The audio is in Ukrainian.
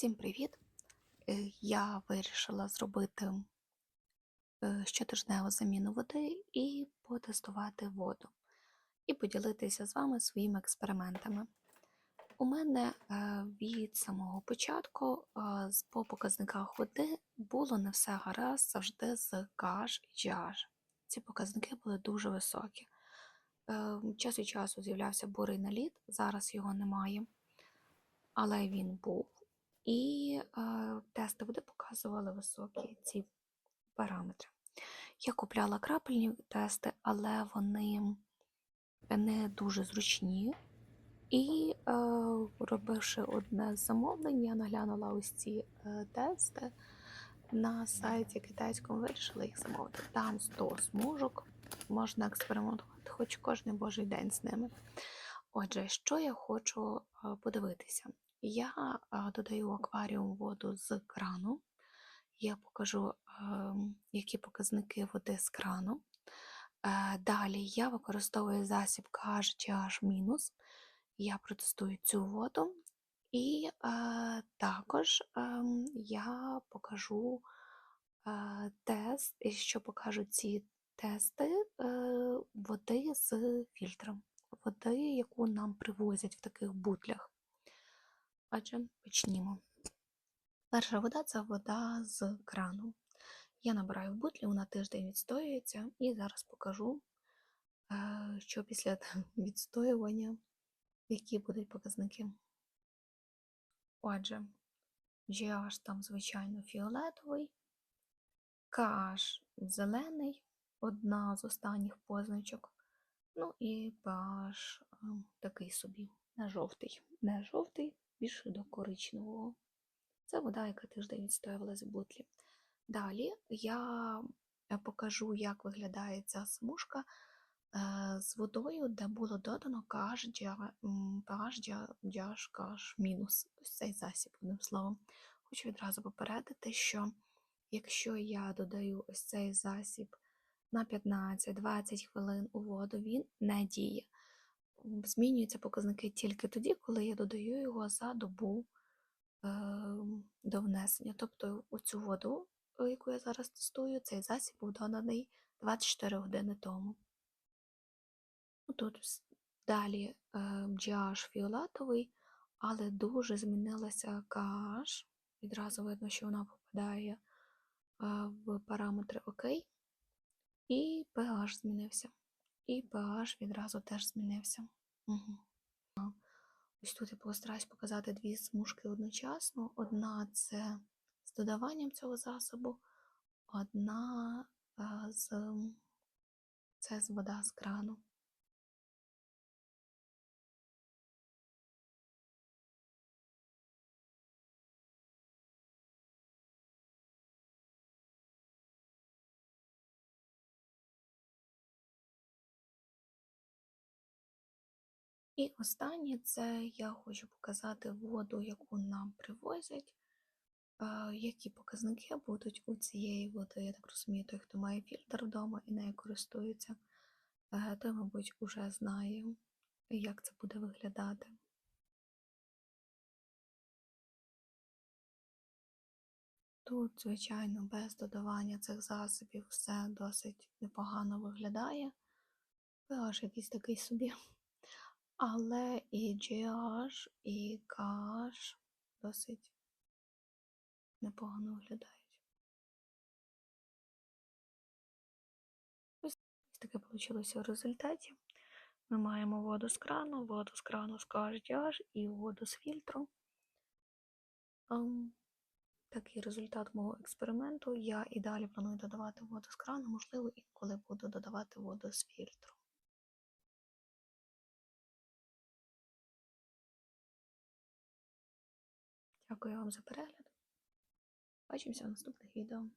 Всім привіт! Е, Я вирішила зробити е, щотижневу заміну води і потестувати воду, і поділитися з вами своїми експериментами. У мене е, від самого початку по показниках води було не все гаразд завжди з KH і GH. Ці показники були дуже високі. Час від часу з'являвся бурий наліт, зараз його немає, але він був. І е, тести води показували високі ці параметри. Я купляла крапельні тести, але вони не дуже зручні. І е, робивши одне з замовлень, я наглянула ось ці е, тести на сайті китайському, вирішила їх замовити. Там 100 смужок, можна експериментувати хоч кожен божий день з ними. Отже, що я хочу е, подивитися? Я е, додаю акваріум воду з крану. Я покажу, ем, які показники води з крану. Е, Далі я використовую засіб KH-GH-. Я протестую цю воду. І також ем, я покажу тест, що покажу ці тести води з фільтром, води, яку нам привозять в таких бутлях. Отже, почнімо. Перша вода це вода з крану. Я набираю в бутлі, вона тиждень відстоюється, і зараз покажу, е, що після відстоювання, які будуть показники. Отже, GH там, звичайно, фіолетовий, KH зелений, одна з останніх позначок. Ну і PH е, такий собі, не жовтий. Не жовтий, більше до коричневого. Це вода, яка тиждень відстоювалася в бутлі. Далі я е, покажу, як виглядає ця смужка е, з водою, де було додано KH мінус. Ось цей засіб, одним словом. Хочу відразу попередити, що якщо я додаю ось цей засіб на 15-20 хвилин у воду, він не діє. Змінюються показники тільки тоді, коли я додаю його за добу ем, до внесення. Тобто у цю воду, яку я зараз тестую, цей засіб був доданий 24 години тому. Ну, Тут далі е, GH фіолетовий, але дуже змінилася KH. Відразу видно, що вона попадає е, в параметри ОК. І pH змінився. І pH відразу теж змінився. Угу. Ось тут я постараюсь показати дві смужки одночасно. Одна це з додаванням цього засобу, одна е, з це з вода з крану. І останнє це я хочу показати воду, яку нам привозять. Які показники будуть у цієї води? Я так розумію, той, хто має фільтр вдома і нею користується, е, той, мабуть, уже знає, як це буде виглядати. Тут, звичайно, без додавання цих засобів все досить непогано виглядає. pH якийсь такий собі. Але і GH, і KH досить непогано виглядають. Ось таке вийшло в результаті. Ми маємо воду з крану, воду з крану з KH і воду з фільтру. Ем, Такий результат мого експерименту. Я і далі планую додавати воду з крану, можливо, інколи буду додавати воду з фільтру. Дякую вам за перегляд. Бачимося в наступних відео.